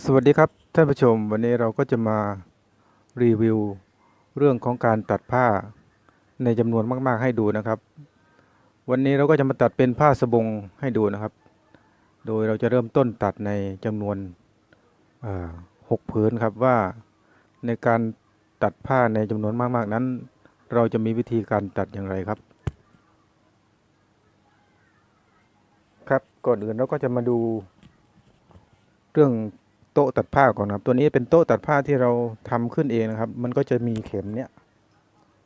สวัสดีครับท่านผู้ชมวันนี้เราก็จะมารีวิวเรื่องของการตัดผ้าในจำนวนมาก ๆ ให้ดูนะครับ วันนี้เราก็จะมาตัดเป็นผ้าสบงให้ดูนะครับ โดยเราจะเริ่มต้นตัดในจำนวนหกผืนครับว่าในการตัดผ้าในจำนวนมาก ๆ นั้น เราจะมีวิธีการตัดอย่างไรครับ ครับก่อนอื่นเราก็จะมาดูเรื่อง โต๊ะตัดผ้าก่อนครับตัวนี้เป็นโต๊ะตัดผ้าที่เราทำขึ้นเองนะครับ มันก็จะมีเข็มเนี่ย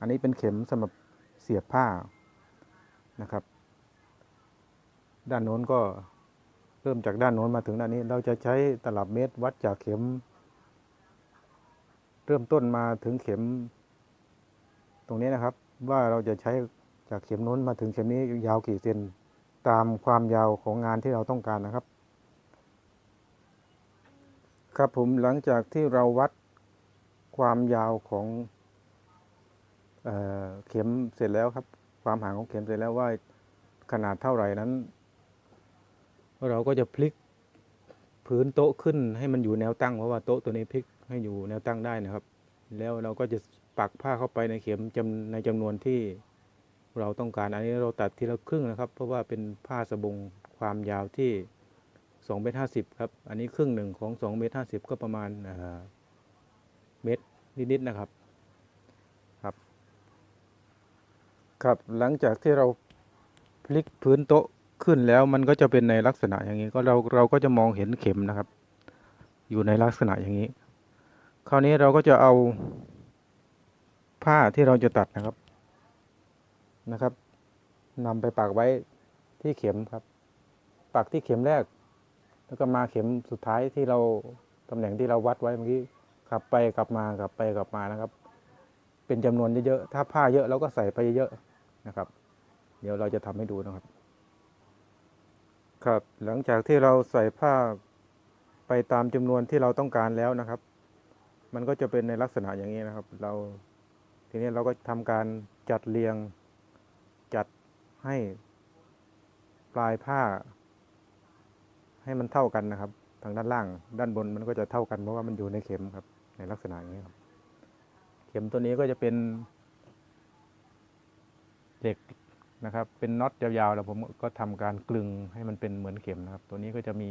อันนี้เป็นเข็มสำหรับเสียบผ้านะครับ ด้านโน้นก็เริ่มจากด้านโน้นมาถึงด้านนี้ เราจะใช้ตลับเมตรวัดจากเข็ม เริ่มต้นมาถึงเข็ม ตรงนี้นะครับ ว่าเราจะใช้จากเข็มโน้นมาถึงเข็มนี้ยาวกี่เซนตามความยาวของงานที่เราต้องการนะครับ ครับผมหลังจากที่เราวัดความยาวของเออเข็มเสร็จแล้วครับ ความห่างของเข็มเสร็จแล้วว่าขนาดเท่าไหร่นั้น เราก็จะพลิกพื้นโต๊ะขึ้นให้มันอยู่แนวตั้งเพราะว่าโต๊ะตัวนี้พลิกให้อยู่แนวตั้งได้นะครับ แล้วเราก็จะปักผ้าเข้าไปในเข็มจำในจำนวนที่เราต้องการอันนี้เราตัดทีละครึ่งนะครับ เพราะว่าเป็นผ้าสบงความยาวที่ 2เมตร50ครับ อันนี้ครึ่งหนึ่งของ2เมตร50 ก็ประมาณเมตรนิดๆนะครับ ครับ ครับหลังจากที่เราพลิกพื้นโต๊ะขึ้นแล้วมันก็จะเป็นในลักษณะอย่างนี้ก็เราเราก็จะมองเห็นเข็มนะครับ อยู่ในลักษณะอย่างนี้ คราวนี้เราก็จะเอาผ้าที่เราจะตัดนะครับนะครับนำไปปักไว้ที่เข็มครับ ปักที่เข็มแรก แล้วก็มาเข็มสุดท้ายที่เราตำแหน่งที่เราวัดไว้เมื่อกี้กลับไปกลับมากลับไปกลับมานะครับ เป็นจำนวนเยอะๆถ้าผ้าเยอะเราก็ใส่ไปเยอะๆนะครับ เดี๋ยวเราจะทำให้ดูนะครับ ครับหลังจากที่เราใส่ผ้าไปตามจำนวนที่เราต้องการแล้วนะครับ มันก็จะเป็นในลักษณะอย่างนี้นะครับ เราทีนี้เราก็ทำการจัดเรียงจัดให้ปลายผ้า ให้มันเท่ากันนะครับ ทางด้านล่างด้านบนมันก็จะเท่ากันเพราะว่ามันอยู่ในเข็มครับ ในลักษณะอย่างนี้ครับ เข็มตัวนี้ก็จะเป็นเหล็กนะครับ เป็นน็อตยาวๆแล้วผมก็ทำการกลึงให้มันเป็นเหมือนเข็มนะครับ ตัวนี้ก็จะมี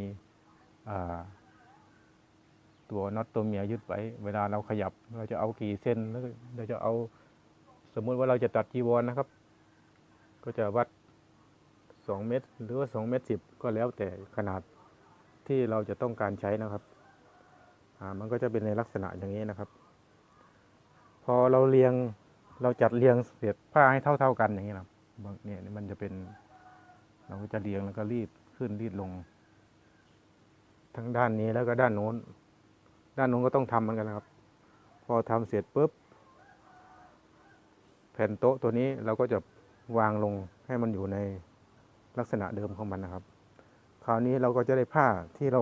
ตัวน็อตตัวเมียยึดไว้ เวลาเราขยับเราจะเอากี่เส้นแล้วเราจะเอาสมมุติว่าเราจะตัดจีวรนะครับ ก็จะวัด2เมตรหรือว่า2เมตรสิก็แล้วแต่ขนาด ที่เราจะต้องการใช้นะครับมันก็จะเป็นในลักษณะอย่างนี้นะครับ พอเราเรียงเราจัดเรียงเสียบผ้าให้เท่า ๆกันอย่างนี้นะครับบางเนี่ยมันจะเป็นเราก็จะเรียงแล้วก็รีดขึ้นรีดลง ทั้งด้านนี้แล้วก็ด้านโน้น ด้านโน้นก็ต้องทำเหมือนกันนะครับ พอทำเสร็จปุ๊บ แผ่นโต๊ะตัวนี้เราก็จะวางลงให้มันอยู่ในลักษณะเดิมของมันนะครับ คราวนี้เราก็จะได้ผ้าที่เรา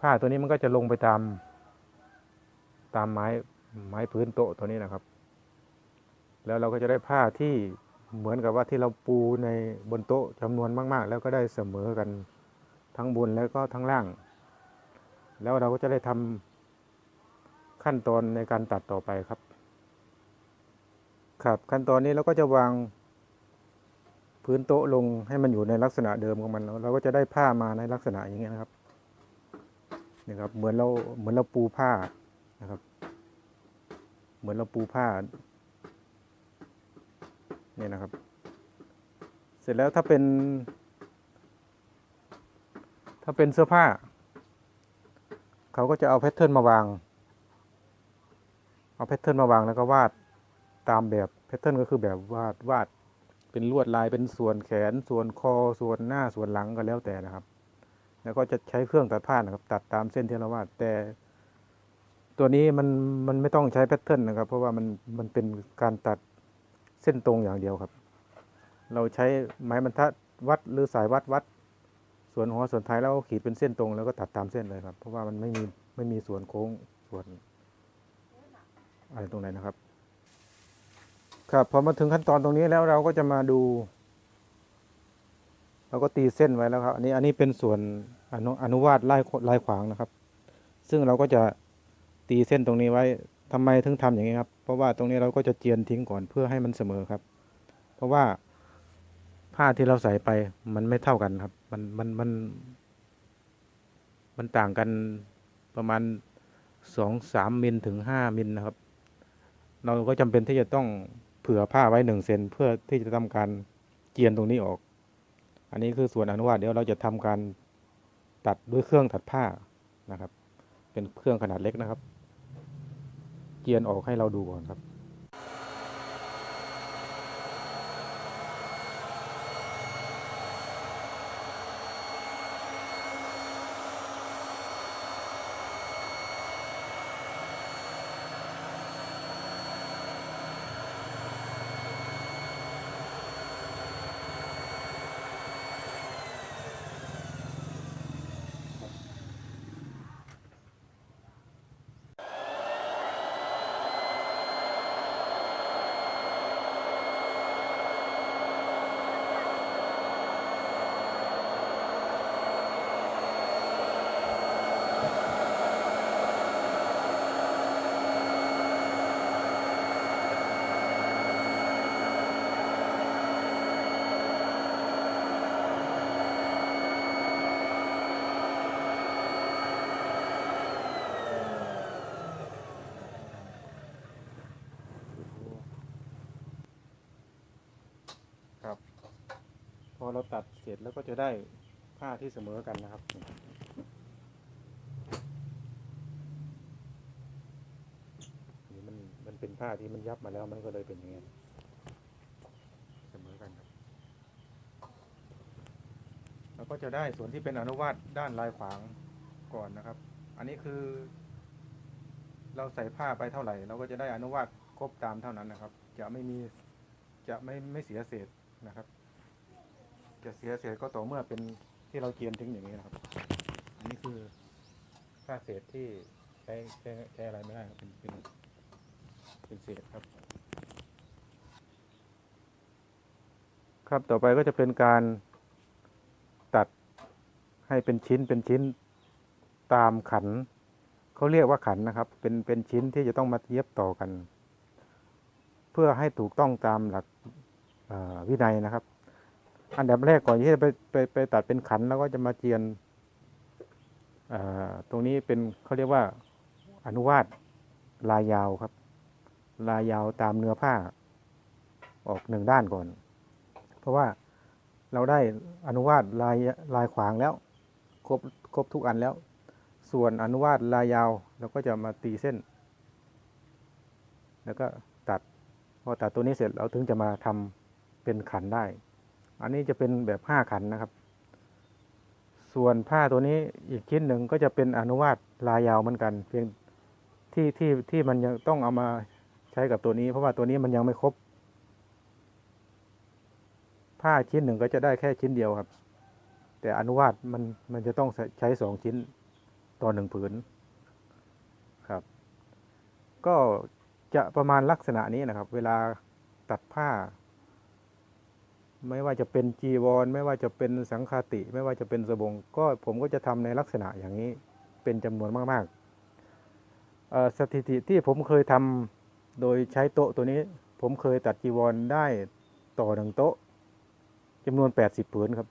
ผ้าตัวนี้มันก็จะลงไปตาม ตามไม้ไม้พื้นโต๊ะตัวนี้นะครับ แล้วเราก็จะได้ผ้าที่เหมือนกับว่าที่เราปูในบนโต๊ะจำนวนมาก ๆ แล้วก็ได้เสมอกันทั้งบนแล้วก็ทั้งล่าง แล้วเราก็จะได้ทำขั้นตอนในการตัดต่อไปครับ ครับขั้นตอนนี้เราก็จะวาง พื้นโต๊ะลงให้มันอยู่ในลักษณะเดิมของมันเราก็จะได้ผ้ามาในลักษณะอย่างเงี้ยนะครับนี่ครับ เหมือนเราเหมือนเราปูผ้านะครับ เหมือนเราปูผ้าเนี่ยนะครับ เสร็จแล้วถ้าเป็น ถ้าเป็นเสื้อผ้า เขาก็จะเอาแพทเทิร์นมาวาง เอาแพทเทิร์นมาวางแล้วก็วาดตามแบบแพทเทิร์นก็คือแบบวาดวาด เป็นลวดลายเป็นส่วนแขน ส่วนคอส่วนหน้าส่วนหลังก็แล้วแต่นะครับ แล้วก็จะใช้เครื่องตัดผ้านะครับ ตัดตามเส้นที่เราวาดแต่ตัวนี้มันมันไม่ต้องใช้แพทเทิร์นนะครับ เพราะว่ามันมันเป็นการตัดเส้นตรงอย่างเดียวครับ เราใช้ไม้บรรทัดวัดหรือสายวัดวัด ส่วนหัวส่วนท้ายแล้วขีดเป็นเส้นตรง แล้วก็ตัดตามเส้นเลยครับ เพราะว่ามันไม่มีไม่มีส่วนโค้งส่วนอะไรตรงไหนนะครับ ครับพอมาถึงขั้นตอนตรงนี้แล้วเราก็จะมาดู เราก็ตีเส้นไว้แล้วครับ อันนี้อันนี้เป็นส่วนอนุอนุวาตลายลายขวางนะครับ ซึ่งเราก็จะตีเส้นตรงนี้ไว้ทำไมถึงทำอย่างนี้ครับ เพราะว่าตรงนี้เราก็จะเจียนทิ้งก่อนเพื่อให้มันเสมอครับ เพราะว่าผ้าที่เราใส่ไปมันไม่เท่ากันครับ มันมันมัน มันต่างกันประมาณสองสามมิลถึงห้ามิลนะครับ เราก็จำเป็นที่จะต้อง ผื่อผ้าไว้หนึ่งเซนเพื่อที่จะทำการเจียนตรงนี้ออก อันนี้คือส่วนอนุวาตเดี๋ยวเราจะทำการตัดด้วยเครื่องตัดผ้านะครับ เป็นเครื่องขนาดเล็กนะครับ เจียนออกให้เราดูก่อนครับ พ อเราตัดเสร็จแล้วก็จะได้ผ้าที่เสมอกันนะครับ นี่มันมันเป็นผ้าที่มันยับมาแล้วมันก็เลยเป็นอย่างนี้เสมอกันครับแล้วก็จะได้ส่วนที่เป็นอนุวาตด้านลายขวางก่อนนะครับ อันนี้คือ เราใส่ผ้าไปเท่าไหร่ เราก็จะได้อนุวาตครบตามเท่านั้นนะครับ จะไม่มีจะไม่ไม่เสียเศษนะครับ จะเสียเศษก็ต่อเมื่อเป็นที่เราเจียนทิ้งอย่างนี้นะครับ อันนี้คือค่าเศษที่ใช้ใช้ใช้อะไรไม่ได้ครับเป็นเป็นเป็นเศษครับ ครับต่อไปก็จะเป็นการตัดให้เป็นชิ้นเป็นชิ้นตามขันเขาเรียกว่าขันนะครับ เป็นเป็นชิ้นที่จะต้องมาเย็บต่อกัน เพื่อให้ถูกต้องตามหลักวินัยนะครับ อันดับแรกก่อนที่จะไปไปไปตัดเป็นขันแล้วก็จะมาเจียนตรงนี้เป็นเขาเรียกว่าอนุวาตลายยาวครับ ลายยาวตามเนื้อผ้า ออกหนึ่งด้านก่อน เพราะว่าเราได้อนุวาตลายลายขวางแล้ว ครบครบทุกอันแล้ว ส่วนอนุวาตลายยาวเราก็จะมาตีเส้น แล้วก็ตัดพอตัดตัวนี้เสร็จเราถึงจะมาทำเป็นขันได้ อันนี้จะเป็นแบบห้าขันนะครับ ส่วนผ้าตัวนี้อีกชิ้นหนึ่งก็จะเป็นอนุวาตลายยาวเหมือนกัน เพียงที่ที่ที่มันยังต้องเอามาใช้กับตัวนี้ เพราะว่าตัวนี้มันยังไม่ครบ ผ้าชิ้นหนึ่งก็จะได้แค่ชิ้นเดียวครับ แต่อนุวาตมันมันจะต้องใช้สองชิ้นต่อหนึ่งผืนครับ ก็จะประมาณลักษณะนี้นะครับ เวลาตัดผ้า ไม่ว่าจะเป็นจีวร ไม่ว่าจะเป็นสังฆาติ ไม่ว่าจะเป็นสบง ก็ผมก็จะทำในลักษณะอย่างนี้เป็นจำนวนมากๆสถิติที่ผมเคยทำโดยใช้โต๊ะตัวนี้ ผมเคยตัดจีวรได้ต่อหนึ่งโต๊ะจำนวน 80ผืนครับ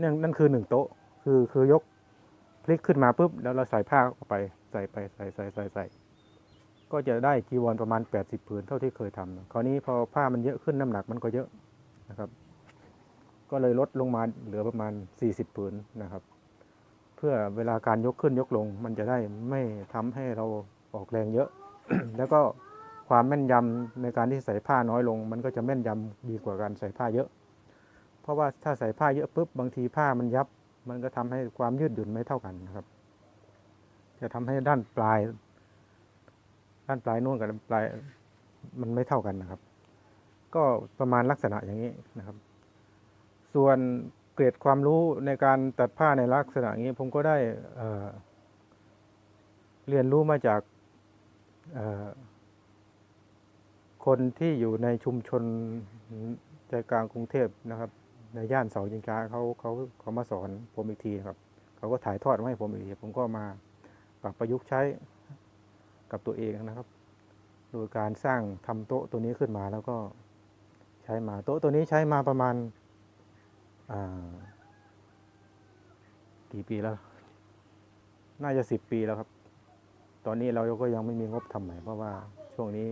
นั่นนั่นคือหนึ่งโต๊ะ คือคือยกพลิกขึ้นมาปุ๊บแล้วเราใส่ผ้าเข้าไปใส่ไปใส่ใส่ใส่ใส่ก็จะได้จีวรประมาณ 80ผืนเท่าที่เคยทำคราวนี้พอผ้ามันเยอะขึ้นน้ำหนักมันก็เยอะ นะครับ ก็เลยลดลงมาเหลือประมาณ 40 ผืนนะครับ เพื่อเวลาการยกขึ้นยกลง มันจะได้ไม่ทำให้เราออกแรงเยอะ แล้วก็ความแม่นยำในการที่ใส่ผ้าน้อยลง มันก็จะแม่นยำดีกว่าการใส่ผ้าเยอะ เพราะว่าถ้าใส่ผ้าเยอะปุ๊บบางทีผ้ามันยับ มันก็ทำให้ความยืดหยุ่นไม่เท่ากันนะครับ จะทำให้ด้านปลาย ด้านปลายนู่นกับปลายมันไม่เท่ากันนะครับ ก็ประมาณลักษณะอย่างนี้นะครับ ส่วนเกรดความรู้ในการตัดผ้าในลักษณะนี้ ผมก็ได้เเรียนรู้มาจากคนที่อยู่ในชุมชนใจกลางกรุงเทพนะครับ ในย่านเสาจิงกาเขาเขาเขามาสอนผมอีกทีครับ เขาก็ถ่ายทอดมาให้ผมอีกผมก็มาปรับประยุกต์ใช้กับตัวเองนะครับ โดยการสร้างทำโต๊ะตัวนี้ขึ้นมาแล้วก็ ใช้มาโต๊ะตัวนี้ใช้มาประมาณากี่ปีแล้ว น่าจะสิบปีแล้วครับ ตอนนี้เราก็ยังไม่มีงบทำใหม่เพราะว่าช่วงนี้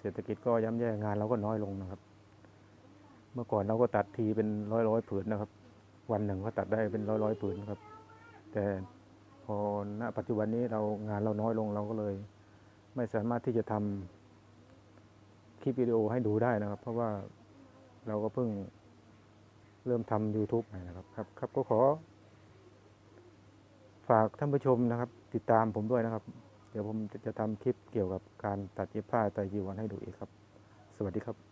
เศรษฐกิจก็ย่ำแย่งานเราก็น้อยลงนะครับ เมื่อก่อนเราก็ตัดทีเป็นร้อยร้อยผืนนะครับ วันหนึ่งก็ตัดได้เป็นร้อยร้อยผืนครับ แต่พอณปัจจุบันนี้เรางานเราน้อยลงเราก็เลย ไม่สามารถที่จะทำ คลิปวิดีโอให้ดูได้นะครับ เพราะว่าเราก็เพิ่งเริ่มทำ YouTube ใหม่นะครับครับครับก็ขอ ฝากท่านผู้ชมนะครับ ติดตามผมด้วยนะครับ เดี๋ยวผมจะจะทำคลิปเกี่ยวกับการตัดเย็บผ้าไตรจีวันให้ดูอีกครับ สวัสดีครับ